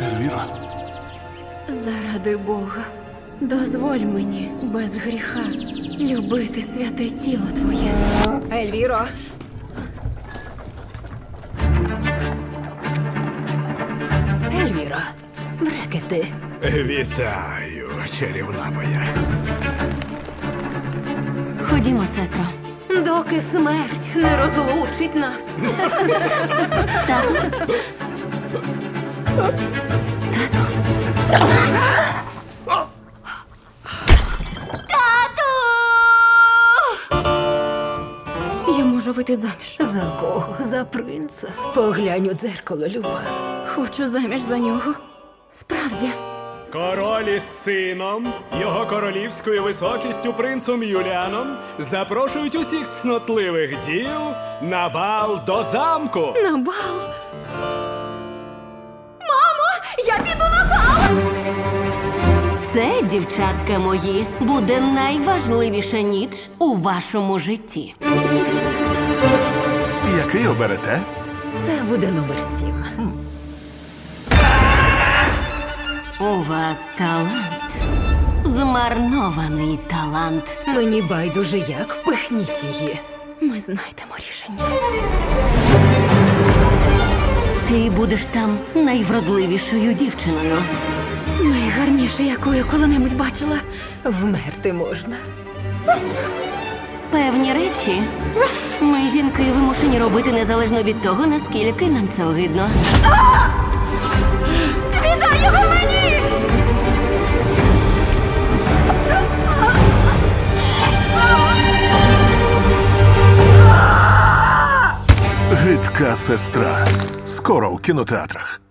Ельвіра, Заради Бога, дозволь мені без гріха любити святе тіло твоє. Ельвіро, Ельвіро, брекети. Вітаю, чарівна моя. Ходімо, сестро. Доки смерть не розлучить нас. Тату. Я можу вийти заміж. За кого? За принца. Поглянь у дзеркало, Люба. Хочу заміж за нього. Справді. Король із сином, його королівською високістю принцем Юліаном запрошують усіх цнотливих дів на бал до замку. На бал. Я піду на бал! Це, дівчатка мої, буде найважливіша ніч у вашому житті. який оберете? Це буде номер сім. У вас талант. Змарнований талант. Мені байдуже як впихніть її. Ми знайдемо рішення. Будеш там найвродливішою дівчиною. Найгарніше, яку я коли-небудь бачила. Вмерти можна. Певні речі ми, жінки, вимушені робити незалежно від того, наскільки нам це огидно. Гидка сестра. Скоро у кінотеатрах.